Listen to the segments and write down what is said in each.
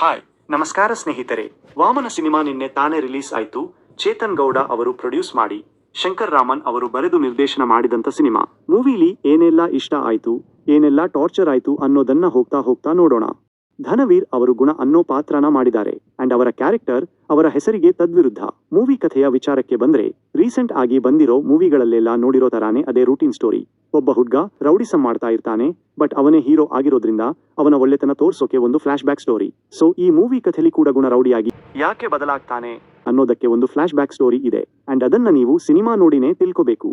Hi, ನಮಸ್ಕಾರ ಸ್ನೇಹಿತರೆ. Vamana cinema ನಿನ್ನೆ ತಾನೇ ರಿಲೀಸ್ ಆಯ್ತು. ಚೇತನ್ ಗೌಡ ಅವರು ಪ್ರೊಡ್ಯೂಸ್ ಮಾಡಿ, ಶಂಕರ್ ರಾಮನ್ ಅವರು ಬರೆದು ನಿರ್ದೇಶನ ಮಾಡಿದಂತ ಸಿನಿಮಾ. ಮೂವಿಲಿ ಏನೆಲ್ಲ ಇಷ್ಟ ಆಯ್ತು, ಏನೆಲ್ಲ ಟಾರ್ಚರ್ ಆಯ್ತು ಅನ್ನೋದನ್ನ ಹೋಗ್ತಾ ಹೋಗ್ತಾ ನೋಡೋಣ. ಧನವೀರ್ ಅವರು ಗುಣ ಅನ್ನೋ ಪಾತ್ರನ ಮಾಡಿದ್ದಾರೆ ಅಂಡ್ ಅವರ ಕ್ಯಾರೆಕ್ಟರ್ ಅವರ ಹೆಸರಿಗೆ ತದ್ವಿರುದ್ಧ. ಮೂವಿ ಕಥೆಯ ವಿಚಾರಕ್ಕೆ ಬಂದ್ರೆ ರೀಸೆಂಟ್ ಆಗಿ ಬಂದಿರೋ ಮೂವಿಗಳಲ್ಲೆಲ್ಲ ನೋಡಿರೋ ತರಾನೇ ಅದೇ ರೂಟೀನ್ ಸ್ಟೋರಿ ಒಬ್ಬ ಹುಡ್ಗ ರೌಡಿಸಂ ಮಾಡ್ತಾ ಇರ್ತಾನೆ ಬಟ್ ಅವನೇ ಹೀರೋ ಆಗಿರೋದ್ರಿಂದ ಅವನ ಒಳ್ಳೆತನ ತೋರ್ಸೋಕೆ ಒಂದು ಫ್ಲಾಶ್ ಬ್ಯಾಕ್ ಸ್ಟೋರಿ ಸೊ ಈ ಮೂವಿ ಕಥೆಲಿ ಕೂಡ ಗುಣ ರೌಡಿಯಾಗಿ ಯಾಕೆ ಬದಲಾಗ್ತಾನೆ ಅನ್ನೋದಕ್ಕೆ ಒಂದು ಫ್ಲಾಶ್ ಬ್ಯಾಕ್ ಸ್ಟೋರಿ ಇದೆ ಅಂಡ್ ಅದನ್ನ ನೀವು ಸಿನಿಮಾ ನೋಡಿನೇ ತಿಳ್ಕೋಬೇಕು.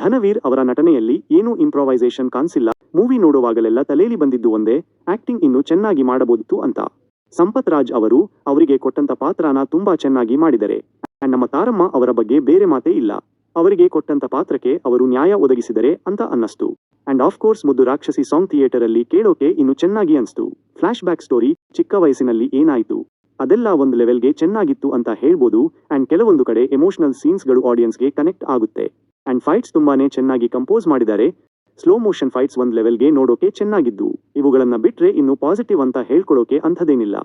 ಧನವೀರ್ ಅವರ ನಟನೆಯಲ್ಲಿ ಏನೂ ಇಂಪ್ರೊವೈಸೇಷನ್ ಕಾಣಿಸಿಲ್ಲ. ಮೂವಿ ನೋಡುವಾಗಲೆಲ್ಲ ತಲೆಯಲ್ಲಿ ಬಂದಿದ್ದು ಒಂದೇ ಆಕ್ಟಿಂಗ್ ಇನ್ನು ಚೆನ್ನಾಗಿ ಮಾಡಬಹುದಿತ್ತು ಅಂತ. ಸಂಪತ್ ರಾಜ್ ಅವರು ಅವರಿಗೆ ಕೊಟ್ಟಂತ ಪಾತ್ರನ ತುಂಬಾ ಚೆನ್ನಾಗಿ ಮಾಡಿದರೆ ನಮ್ಮ ತಾರಮ್ಮ ಅವರ ಬಗ್ಗೆ ಬೇರೆ ಮಾತೇ ಇಲ್ಲ. ಅವರಿಗೆ ಕೊಟ್ಟಂತ ಪಾತ್ರಕ್ಕೆ ಅವರು ನ್ಯಾಯ ಒದಗಿಸಿದರೆ ಅಂತ ಅನ್ನಿಸ್ತು. ಅಂಡ್ ಆಫ್ ಕೋರ್ಸ್ ಮುದ್ದು ರಾಕ್ಷಸಿ ಸಾಂಗ್ ಥಿಯೇಟರ್ ಅಲ್ಲಿ ಕೇಳೋಕೆ ಇನ್ನು ಚೆನ್ನಾಗಿ ಅನಿಸ್ತು. ಫ್ಲಾಶ್ ಬ್ಯಾಕ್ ಸ್ಟೋರಿ ಚಿಕ್ಕ ವಯಸ್ಸಿನಲ್ಲಿ ಏನಾಯ್ತು? ಅದೆಲ್ಲ ಒಂದು ಲೆವೆಲ್ಗೆ ಚೆನ್ನಾಗಿತ್ತು ಅಂತ ಹೇಳ್ಬೋದು ಅಂಡ್ ಕೆಲವೊಂದು ಕಡೆ ಎಮೋಷನಲ್ ಸೀನ್ಸ್ಗಳು ಆಡಿಯನ್ಸ್ಗೆ ಕನೆಕ್ಟ್ ಆಗುತ್ತೆ. ಅಂಡ್ ಫೈಟ್ಸ್ ತುಂಬಾನೇ ಚೆನ್ನಾಗಿ ಕಂಪೋಸ್ ಮಾಡಿದ್ದಾರೆ. ಸ್ಲೋ ಮೋಷನ್ ಫೈಟ್ಸ್ ಒಂದು ಲೆವೆಲ್ಗೆ ನೋಡೋಕೆ ಚೆನ್ನಾಗಿದ್ದು. ಇವುಗಳನ್ನ ಬಿಟ್ರೆ ಇನ್ನು ಪಾಸಿಟಿವ್ ಅಂತ ಹೇಳ್ಕೊಳೋಕೆ ಅಂಥದೇನಿಲ್ಲ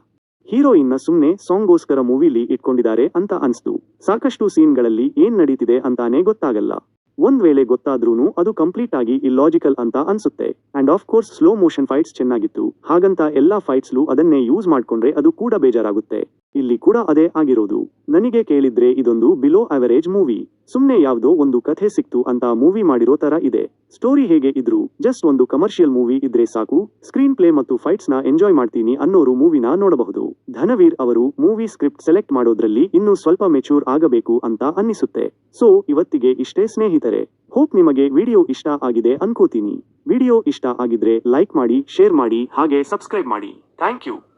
ಹೀರೋಯಿನ್ನ ಸುಮ್ನೆ ಸಾಂಗ್ಗೋಸ್ಕರ ಮೂವಿಲಿ ಇಟ್ಕೊಂಡಿದ್ದಾರೆ ಅಂತ ಅನ್ಸ್ತು. ಸಾಕಷ್ಟು ಸೀನ್ಗಳಲ್ಲಿ ಏನ್ ನಡೀತಿದೆ ಅಂತಾನೆ ಗೊತ್ತಾಗಲ್ಲ. ಒಂದ್ ವೇಳೆ ಗೊತ್ತಾದ್ರೂನು ಅದು ಕಂಪ್ಲೀಟ್ ಆಗಿ ಇಲ್ಲಾಜಿಕಲ್ ಅಂತ ಅನ್ಸುತ್ತೆ. And of course slow motion fights ಚೆನ್ನಾಗಿತ್ತು. ಹಾಗಂತ ಎಲ್ಲಾ ಫೈಟ್ಸ್ಲು ಅದನ್ನೇ ಯೂಸ್ ಮಾಡ್ಕೊಂಡ್ರೆ ಅದು ಕೂಡ ಬೇಜಾರಾಗುತ್ತೆ. ಇಲ್ಲಿ ಕೂಡ ಅದೇ ಆಗಿರೋದು. ನನಗೆ ಕೇಳಿದ್ರೆ ಇದೊಂದು ಬಿಲೋ ಅವರೇಜ್ ಮೂವಿ ಸುಮ್ನೆ ಯಾವ್ದೋ ಒಂದು ಕಥೆ ಸಿಕ್ತು ಅಂತ ಮೂವಿ ಮಾಡಿರೋ ತರ ಇದೆ. ಸ್ಟೋರಿ ಹೇಗೆ ಇದ್ರು? ಜಸ್ಟ್ ಒಂದು ಕಮರ್ಷಿಯಲ್ ಮೂವಿ ಇದ್ರೆ ಸಾಕು. ಸ್ಕ್ರೀನ್ ಪ್ಲೇ ಮತ್ತು ಫೈಟ್ಸ್ನ ಎಂಜಾಯ್ ಮಾಡ್ತೀನಿ ಅನ್ನೋರು ಮೂವಿನ ನೋಡಬಹುದು. ಧನವೀರ್ ಅವರು ಮೂವಿ ಸ್ಕ್ರಿಪ್ಟ್ ಸೆಲೆಕ್ಟ್ ಮಾಡೋದ್ರಲ್ಲಿ ಇನ್ನೂ ಸ್ವಲ್ಪ ಮೆಚೂರ್ ಆಗಬೇಕು ಅಂತ ಅನ್ನಿಸುತ್ತೆ. ಸೊ, ಇವತ್ತಿಗೆ ಇಷ್ಟೇ ಸ್ನೇಹಿತರೆ. ಹೋಪ್ ನಿಮಗೆ ವಿಡಿಯೋ ಇಷ್ಟ ಆಗಿದೆ ಅನ್ಕೋತೀನಿ. ವಿಡಿಯೋ ಇಷ್ಟ ಆಗಿದ್ರೆ ಲೈಕ್ ಮಾಡಿ, ಶೇರ್ ಮಾಡಿ, ಹಾಗೆ ಸಬ್ಸ್ಕ್ರೈಬ್ ಮಾಡಿ. Thank you.